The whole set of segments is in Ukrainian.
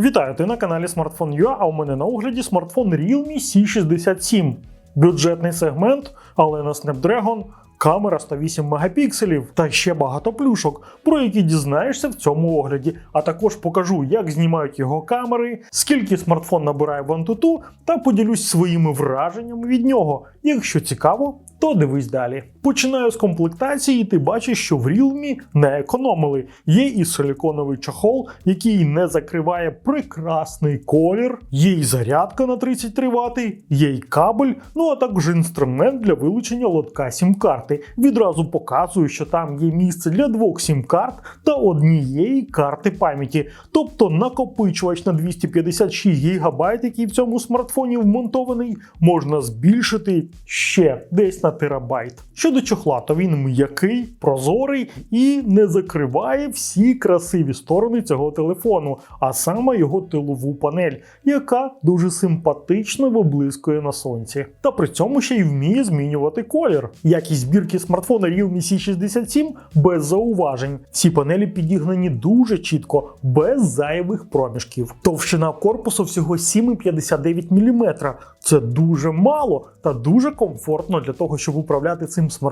Вітаю, ти на каналі Smartphone.ua, а у мене на огляді смартфон Realme C67. Бюджетний сегмент, але на Snapdragon, камера 108 мегапікселів та ще багато плюшок, про які дізнаєшся в цьому огляді. А також покажу, як знімають його камери, скільки смартфон набирає в Antutu та поділюсь своїми враженнями від нього. Якщо цікаво, то дивись далі. Починаю з комплектації, і ти бачиш, що в Realme не економили. Є і силіконовий чохол, який не закриває прекрасний колір, є і зарядка на 33 Вт, є і кабель, ну а також інструмент для вилучення лотка сім-карти. Відразу показую, що там є місце для двох сім-карт та однієї карти пам'яті. Тобто накопичувач на 256 ГБ, який в цьому смартфоні вмонтований, можна збільшити ще десь на терабайт. Щодо чохла, то він м'який, прозорий і не закриває всі красиві сторони цього телефону, а саме його тилову панель, яка дуже симпатично виблискує на сонці. Та при цьому ще й вміє змінювати колір. Якість збірки смартфона Realme C67 без зауважень. Всі панелі підігнані дуже чітко, без зайвих проміжків. Товщина корпусу всього 7,59 мм. Це дуже мало та дуже комфортно для того, щоб управляти цим смартфоном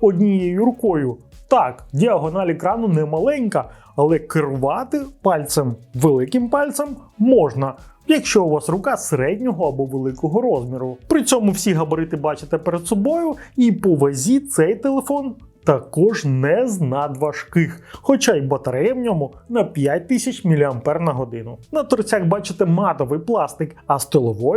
однією рукою. Так, діагональ екрану не маленька, але керувати пальцем великим пальцем можна. Якщо у вас рука середнього або великого розміру. При цьому всі габарити бачите перед собою, і по вазі цей телефон також не з надважких, хоча й батарея в ньому на 5000 мАч на торцях бачите матовий пластик, а з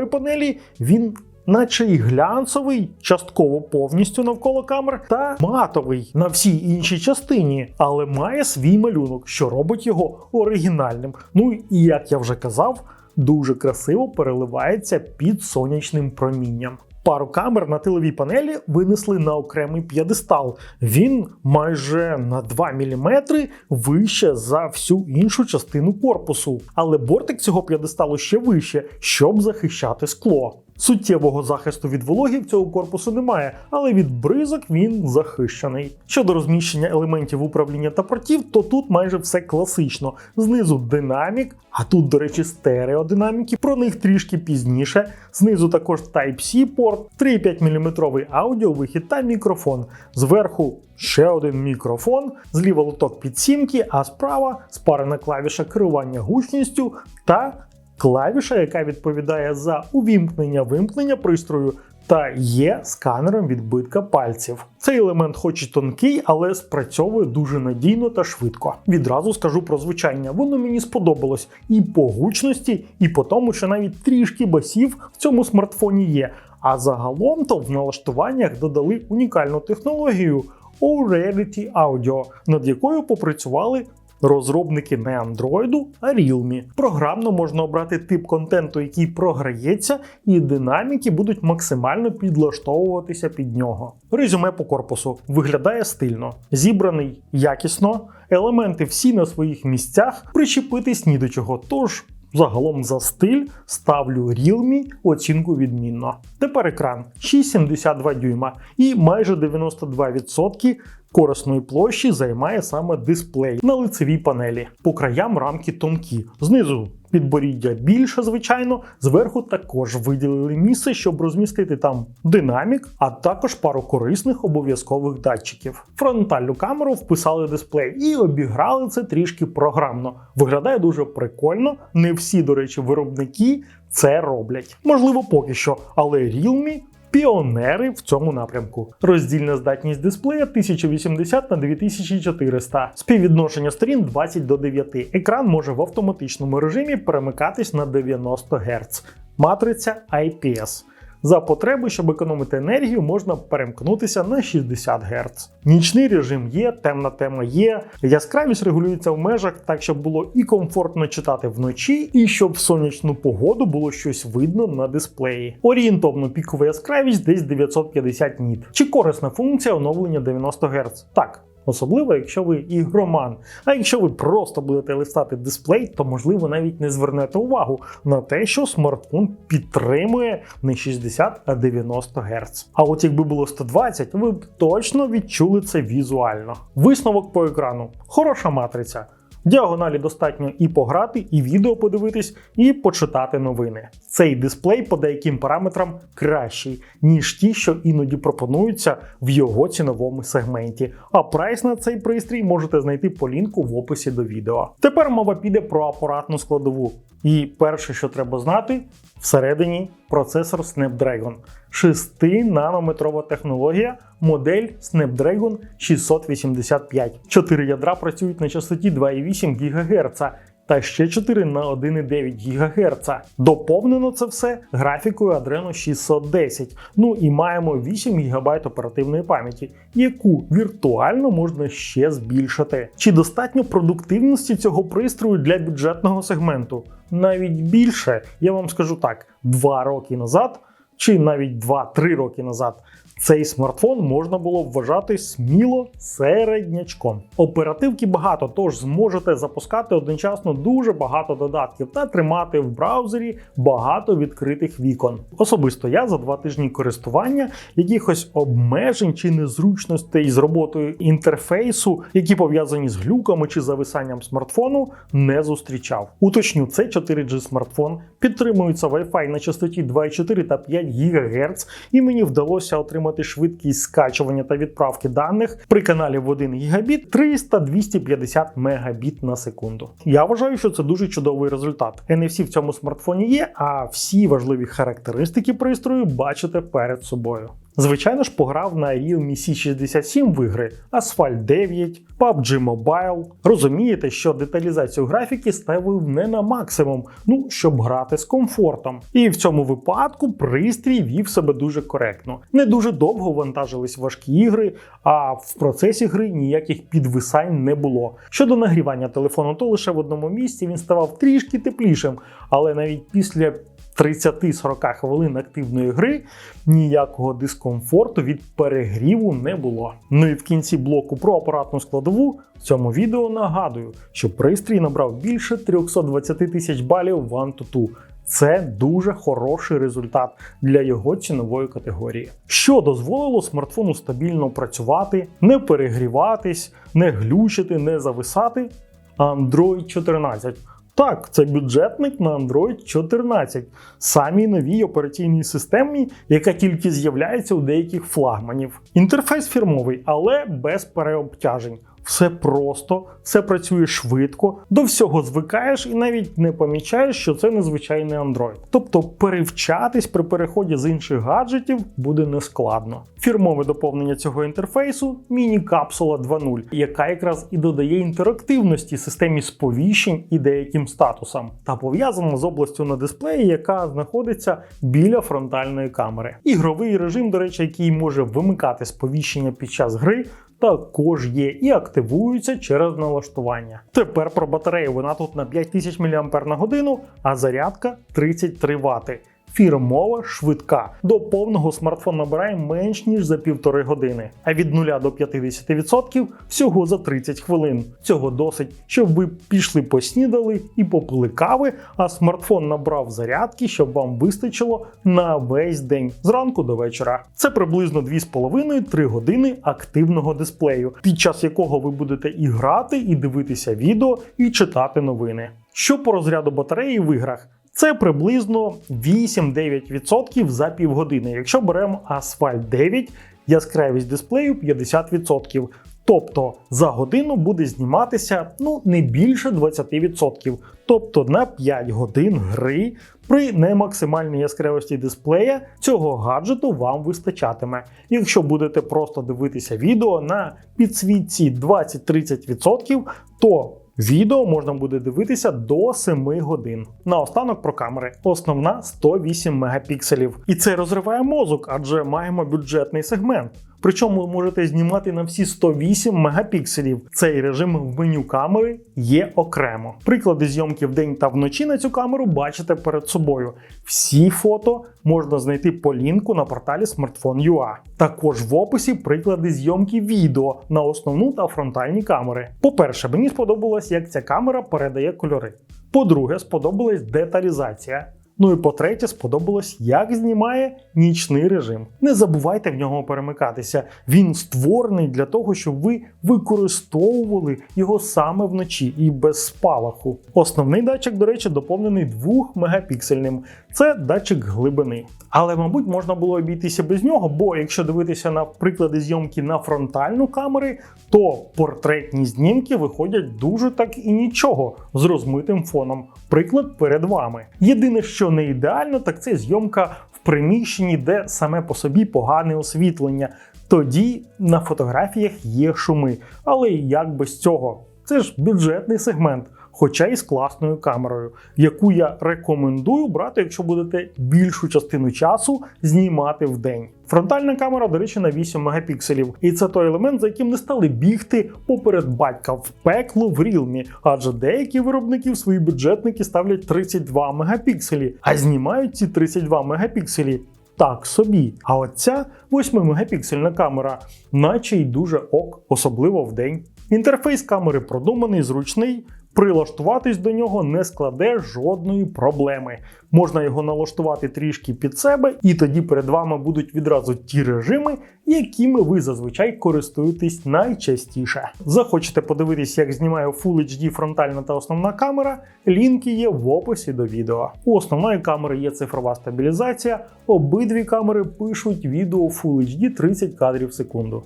панелі він. Наче й глянцевий, частково повністю навколо камер, та матовий на всій іншій частині, але має свій малюнок, що робить його оригінальним. Ну і як я вже казав, дуже красиво переливається під сонячним промінням. Пару камер на тиловій панелі винесли на окремий п'єдестал. Він майже на 2 мм вище за всю іншу частину корпусу. Але бортик цього п'єдесталу ще вище, щоб захищати скло. Суттєвого захисту від вологи в цього корпусу немає, але від бризок він захищений. Щодо розміщення елементів управління та портів, то тут майже все класично. Знизу динамік, а тут, до речі, стереодинаміки, про них трішки пізніше. Знизу також Type-C порт, 3,5 мм аудіовихід та мікрофон. Зверху ще один мікрофон, зліва лоток підсімки, а справа спарена клавіша керування гучністю та клавіша, яка відповідає за увімкнення-вимкнення пристрою. Та є сканером відбитка пальців. Цей елемент, хоч і тонкий, але спрацьовує дуже надійно та швидко. Відразу скажу про звучання. Воно мені сподобалось і по гучності, і по тому, що навіть трішки басів в цьому смартфоні є. А загалом то в налаштуваннях додали унікальну технологію Aurality Audio, над якою попрацювали Розробники не Android, а Realme. Програмно можна обрати тип контенту, який програється, і динаміки будуть максимально підлаштовуватися під нього. Резюме по корпусу виглядає стильно, зібраний якісно, елементи всі на своїх місцях, причепитись ні до чого. Тож. Загалом за стиль ставлю Realme оцінку відмінно. Тепер екран 6,72 дюйма і майже 92% корисної площі займає саме дисплей на лицевій панелі. По краям рамки тонкі. Знизу підборіддя більше, звичайно, зверху також виділили місце, щоб розмістити там динамік, а також пару корисних обов'язкових датчиків. Фронтальну камеру вписали дисплей і обіграли це трішки програмно. Виглядає дуже прикольно. Не всі, до речі, виробники це роблять. Можливо, поки що, але Realme Піонери в цьому напрямку. Роздільна здатність дисплея 1080 на 2400, співвідношення сторін 20 до 9. Екран може в автоматичному режимі перемикатись на 90 Гц. Матриця IPS. За потреби, щоб економити енергію, можна перемкнутися на 60 Гц. Нічний режим є, темна тема є. Яскравість регулюється в межах так, щоб було і комфортно читати вночі, і щоб в сонячну погоду було щось видно на дисплеї. Орієнтовно пікова яскравість десь 950 ніт. Чи корисна функція оновлення 90 Гц? Так. Особливо, якщо ви ігроман. А якщо ви просто будете листати дисплей, то можливо навіть не звернете увагу на те, що смартфон підтримує не 60, а 90 Гц. А от якби було 120, ви б точно відчули це візуально. Висновок по екрану. Хороша матриця. Діагоналі достатньо і пограти, і відео подивитись, і почитати новини. Цей дисплей по деяким параметрам кращий, ніж ті, що іноді пропонуються в його ціновому сегменті. А прайс на цей пристрій можете знайти по лінку в описі до відео. Тепер мова піде про апаратну складову. І перше, що треба знати, всередині процесор Snapdragon. 6-нанометрова технологія, модель Snapdragon 685. Чотири ядра працюють на частоті 2,8 ГГц. Та ще 4 на 1,9 ГГц. Доповнено це все графікою Adreno 610. Ну і маємо 8 ГБ оперативної пам'яті, яку віртуально можна ще збільшити. Чи достатньо продуктивності цього пристрою для бюджетного сегменту? Навіть більше, я вам скажу так: 2 роки назад, чи навіть 2-3 роки назад. Цей смартфон можна було вважати сміло середнячком. Оперативки багато, тож зможете запускати одночасно дуже багато додатків та тримати в браузері багато відкритих вікон. Особисто я за два тижні користування якихось обмежень чи незручностей з роботою інтерфейсу, які пов'язані з глюками чи зависанням смартфону, не зустрічав. Уточню, це 4G смартфон, підтримується Wi-Fi на частоті 2,4 та 5 ГГц, і мені вдалося отримати отримати швидкість скачування та відправки даних при каналі в 1 гігабіт 300-250 мегабіт на секунду. Я вважаю, що це дуже чудовий результат. NFC в цьому смартфоні є, а всі важливі характеристики пристрою бачите перед собою. Звичайно ж, пограв на Realme C67 в ігри Asphalt 9, PUBG Mobile. Розумієте, що деталізацію графіки ставив не на максимум, ну щоб грати з комфортом. І в цьому випадку пристрій вів себе дуже коректно. Не дуже довго вантажились важкі ігри, а в процесі гри ніяких підвисань не було. Щодо нагрівання телефону, то лише в одному місці він ставав трішки теплішим, але навіть після 30-40 хвилин активної гри ніякого дискомфорту від перегріву не було. Ну і в кінці блоку про апаратну складову в цьому відео нагадую, що пристрій набрав більше 320 тисяч балів в Antutu. Це дуже хороший результат для його цінової категорії, що дозволило смартфону стабільно працювати, не перегріватись, не глючити, не зависати. Android 14. Так, це бюджетник на Android 14, самій новій операційній системі, яка тільки з'являється у деяких флагманів. Інтерфейс фірмовий, але без переобтяжень. Все просто, все працює швидко, до всього звикаєш і навіть не помічаєш, що це незвичайний Android. Тобто перевчатись при переході з інших гаджетів буде нескладно. Фірмове доповнення цього інтерфейсу міні-капсула 2.0, яка якраз і додає інтерактивності системі сповіщень і деяким статусам, та пов'язана з областю на дисплеї, яка знаходиться біля фронтальної камери. Ігровий режим, до речі, який може вимикати сповіщення під час гри також є і активуються через налаштування. Тепер про батарею вона тут на 5000 мАч, а зарядка 33 Вт фірмова, швидка. До повного смартфон набирає менш ніж за півтори години, а від 0 до 50% всього за 30 хвилин. Цього досить, щоб ви пішли поснідали і попили кави, а смартфон набрав зарядки, щоб вам вистачило на весь день зранку до вечора. Це приблизно 2,5-3 години активного дисплею, під час якого ви будете і грати, і дивитися відео, і читати новини. Що по розряду батареї в іграх? Це приблизно 8-9% за півгодини. Якщо беремо Asphalt 9, яскравість дисплею 50%. Тобто за годину буде зніматися ну не більше 20%. Тобто на 5 годин гри при немаксимальній яскравості дисплея цього гаджету вам вистачатиме. Якщо будете просто дивитися відео на підсвітці 20-30%, то Відео можна буде дивитися до 7 годин. Наостанок про камери. Основна 108 мегапікселів. І це розриває мозок, адже маємо бюджетний сегмент. Причому ви можете знімати на всі 108 мегапікселів. Цей режим в меню камери є окремо. Приклади зйомки вдень та вночі на цю камеру бачите перед собою. Всі фото можна знайти по лінку на порталі Smartphone.ua. Також в описі приклади зйомки відео на основну та фронтальні камери. По-перше, мені сподобалось, як ця камера передає кольори. По-друге, сподобалась деталізація. Ну і по-третє, сподобалось, як знімає нічний режим. Не забувайте в нього перемикатися. Він створений для того, щоб ви використовували його саме вночі і без спалаху. Основний датчик, до речі, доповнений 2 мегапіксельним. Це датчик глибини. Але, мабуть, можна було обійтися без нього, бо якщо дивитися на приклади зйомки на фронтальну камери, то портретні знімки виходять дуже так і нічого з розмитим фоном. Приклад перед вами. Єдине, що не ідеально, так це зйомка в приміщенні, де саме по собі погане освітлення. Тоді на фотографіях є шуми. Але як без цього? Це ж бюджетний сегмент, хоча і з класною камерою, яку я рекомендую брати, якщо будете більшу частину часу знімати в день. Фронтальна камера, до речі, на 8 мегапікселів, і це той елемент, за яким не стали бігти поперед батька в пекло в Realme, адже деякі виробники в свої бюджетники ставлять 32 мегапікселі, а знімають ці 32 мегапікселі так собі. А оця 8-мегапіксельна камера, наче й дуже ок, особливо в день. Інтерфейс камери продуманий, зручний. Прилаштуватись до нього не складе жодної проблеми. Можна його налаштувати трішки під себе, і тоді перед вами будуть відразу ті режими, якими ви зазвичай користуєтесь найчастіше. Захочете подивитись, як знімає Full HD фронтальна та основна камера, лінки є в описі до відео. У основної камери є цифрова стабілізація, обидві камери пишуть відео Full HD 30 кадрів в секунду.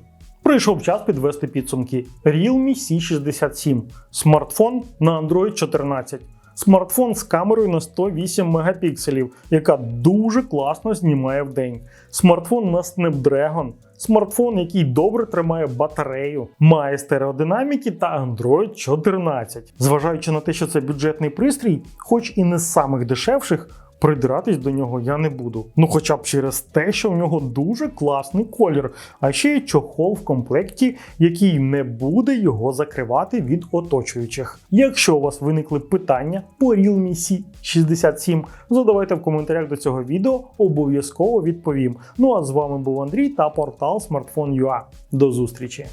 Прийшов час підвести підсумки. Realme C67, смартфон на Android 14. Смартфон з камерою на 108 мегапікселів, яка дуже класно знімає в день. Смартфон на Snapdragon. Смартфон, який добре тримає батарею, має стереодинаміки та Android 14. Зважаючи на те, що це бюджетний пристрій, хоч і не з самих дешевших, придиратись до нього я не буду. Ну хоча б через те, що в нього дуже класний колір, а ще й чохол в комплекті, який не буде його закривати від оточуючих. Якщо у вас виникли питання по Realme C67, задавайте в коментарях до цього відео, обов'язково відповім. Ну а з вами був Андрій та портал Smartphone.ua. До зустрічі!